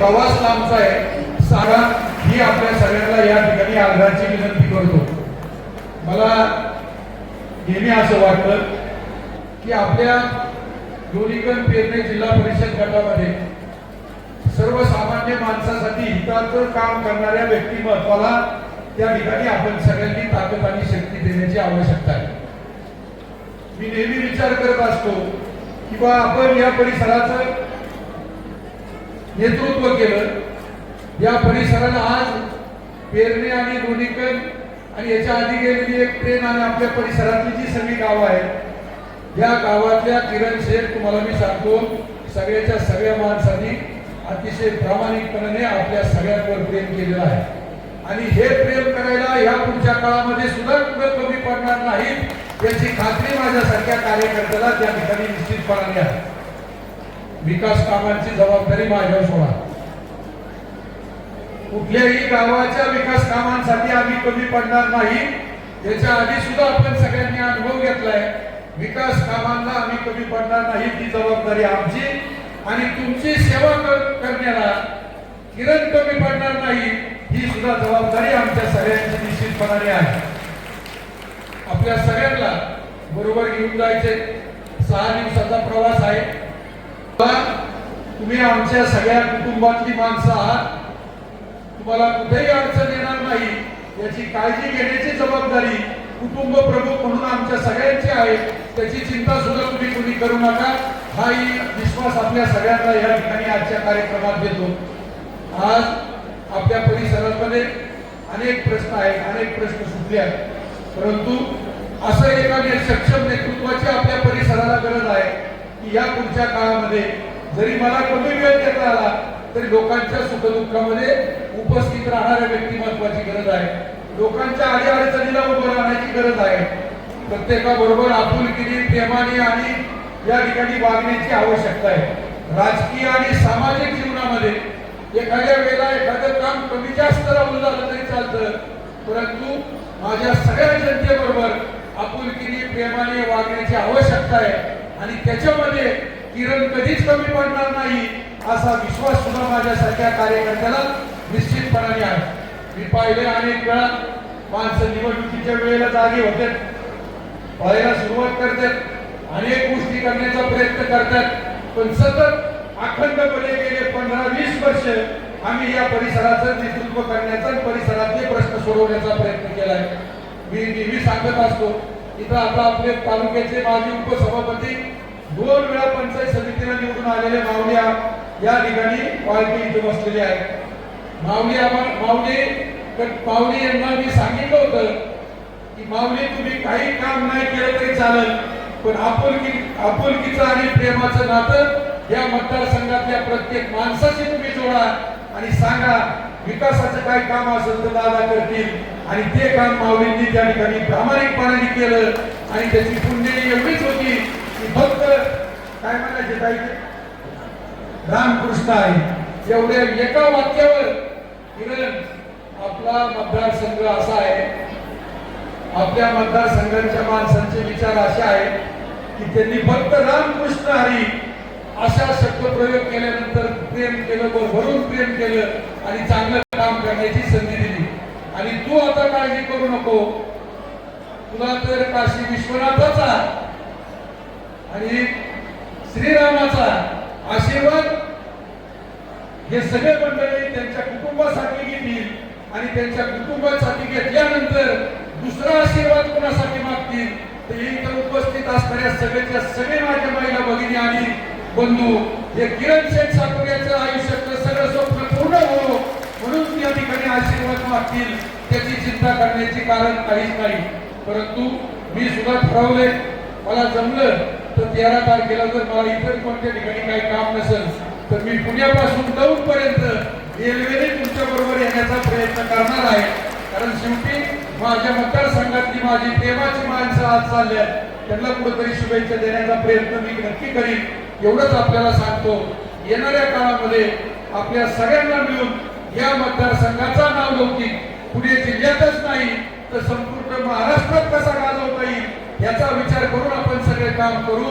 प्रवास लांबचा आहे. सारा ही आपल्या सगळ्यांना या ठिकाणी आग्रहाची विनंती करतो. मला नेहमी असं वाटतं की आपल्या दोन्हीकन पेरणे जिल्हा परिषद गटामध्ये सर्वसामान्य माणसासाठी हिताचं काम करणाऱ्या व्यक्तिमत्वाला त्या ठिकाणी आपण सगळ्यांनी ताकद आणि शक्ती देण्याची आवश्यकता आहे. मी नेहमी विचार करत असतो की आपण या परिसराचं नेतृत्व केलं. या परिसराला आज पेरणे आणि दोन्हीकन आणि याच्या आधी गेलेली एक ट्रेन आणि आपल्या परिसरातली जी सगळी गावं आहेत या गावातल्या किरण शेख तुम्हाला मी सांगतो सगळ्याच्या सगळ्या माणसांनी अतिशय प्रामाणिकपणाने आपल्या सगळ्यांवर प्रेम केलेलं आहे. आणि हे प्रेम करायला या पुढच्या काळामध्ये सुद्धा कुठं कमी पडणार नाही याची खात्री माझ्यासारख्या कार्यकर्त्याला त्या ठिकाणी निश्चितपणाने आहे. विकास कामांची जबाबदारी माझ्यावर सोडा. कुठल्याही गावाच्या विकास कामांसाठी आम्ही कमी पडणार नाही. त्याच्या आधी सुद्धा आपण सगळ्यांनी अनुभव घेतलाय. विकास कामांना आम्ही कमी पडणार नाही ती जबाबदारी आमची. आणि तुमची सेवा कर- करण्याला किरण कमी पडणार नाही ही सुद्धा जबाबदारी आमच्या सगळ्यांची निश्चितपणाने आहे. आपल्या सगळ्यांना बरोबर घेऊन जायचे. सहा दिवसाचा प्रवास आहे. तुम्ही आमच्या सगळ्या कुटुंबातली माणसं आहात. तुम्हाला कुठेही अडचण येणार नाही. याची काळजी घेण्याची जबाबदारी कुटुंब प्रमुख म्हणून आमच्या सगळ्यांची आहे. त्याची चिंता सुद्धा तुम्ही कुणी करू नका. हाही विश्वास आपल्या सगळ्यांना या ठिकाणी आजच्या कार्यक्रमात देतो. आज आपल्या परिसरामध्ये अनेक प्रश्न आहेत अनेक प्रश्न सुटले आहेत. परंतु असं एका सक्षम नेतृत्वाची आपल्या परिसराला गरज आहे. की या पुढच्या काळामध्ये जरी मला कमी वेळ देता आला तरी लोकांच्या सुखदुःखामध्ये उपस्थित राहणाऱ्या व्यक्तिमत्वाची गरज आहे. लोकांच्या अडीअडचणीला उभं राहण्याची गरज आहे. प्रत्येकाबरोबर आपुलकीने प्रेमाने आणि या ठिकाणी वागण्याची आवश्यकता आहे. राजकीय आणि सामाजिक जीवनामध्ये एखाद्या वेळेला एखादं काम कमी जास्त राहून झालं तरी चालतं. परंतु माझ्या सगळ्या जनतेबरोबर आपुलकीने प्रेमाने वागण्याची आवश्यकता आहे. आणि त्याच्यामध्ये किरण कधीच कमी पडणार नाही असा विश्वास सुद्धा माझ्यासारख्या कार्यकर्त्याला निश्चितपणाने आहे. मी पाहिले अनेक वेळा माणसं निवडणुकीच्या वेळेला जागे होते पाहायला सुरुवात करतात अनेक गोष्टी करण्याचा प्रयत्न करतात पण सतत अखंडपणे गेले पंधरा वीस वर्ष आम्ही या परिसराचं नेतृत्व करण्याचा परिसरातले प्रश्न सोडवण्याचा प्रयत्न केलाय. मी नेहमी सांगत असतो इथं आता आपले तालुक्याचे माजी उपसभापती दोन वेळा पंचायत समितीला निवडून आलेले माऊली या ठिकाणी पालखी इथे बसलेले आहेत. माऊली आम्हा- माऊली माऊली यांना मी सांगितलं होतं की माऊली तुम्ही काही काम नाही केलं तरी चालेल पण आपुलकी आपुलकीचं आणि प्रेमाचं नातं या मतदारसंघातल्या प्रत्येक माणसाशी तुम्ही जोडा. आणि सांगा विकासाचं काय काम असेल तर दादा करतील. आणि ते काम माऊलींनी त्या ठिकाणी प्रामाणिकपणाने केलं. आणि त्याची पुण्य एवढीच होती की फक्त काय म्हणायचे काही रामकृष्ण आहे. एवढ्या एका वाक्यावर किरण आपला मतदारसंघ असा आहे आपल्या मतदारसंघाच्या माणसांचे विचार असे आहेत की त्यांनी फक्त रामकृष्ण हरी अशा शब्दप्रयोग केल्यानंतर प्रेम केलं भरून प्रेम केलं आणि चांगलं काम करण्याची संधी दिली. आणि तू आता काळजी करू नको. तुला तर काशी विश्वनाथाचा आणि श्रीरामाचा आशीर्वाद हे सगळे मंडळी त्यांच्या कुटुंबासाठी घेतील आणि त्यांच्या कुटुंबासाठी घेतल्यानंतर दुसरा आशीर्वाद कोणासाठी मागतील? तर इथं उपस्थित असणाऱ्या सगळ्याच्या सगळे माझ्या महिला भगिनी आणि बंधू हे किरण शेठ सातपुऱ्याचं आयुष्यातलं सगळं स्वप्न पूर्ण हो. म्हणून या ठिकाणी आशीर्वाद मागतील त्याची चिंता करण्याचे कारण काहीच नाही. परंतु मी सुद्धा ठरवले मला जमलं तर तेरा तारखेला जर मला इतर कोणत्या ठिकाणी काही काम नसेल तर मी पुण्यापासून दौंड पर्यंत रेल्वेने तुमच्या बरोबर येण्याचा प्रयत्न करणार आहे. कारण शेवटी माझ्या मतदारसंघातली माझी प्रेमाची माणसं आज चालल्या त्यांना कुठेतरी शुभेच्छा देण्याचा प्रयत्न मी नक्की करीन. एवढंच आपल्याला सांगतो येणाऱ्या काळामध्ये आपल्या सगळ्यांना मिळून या मतदारसंघाचा नाव लौकिक पुणे जिल्ह्यातच नाही तर संपूर्ण महाराष्ट्रात कसा गाजवता येईल याचा विचार करून आपण सगळे काम करू.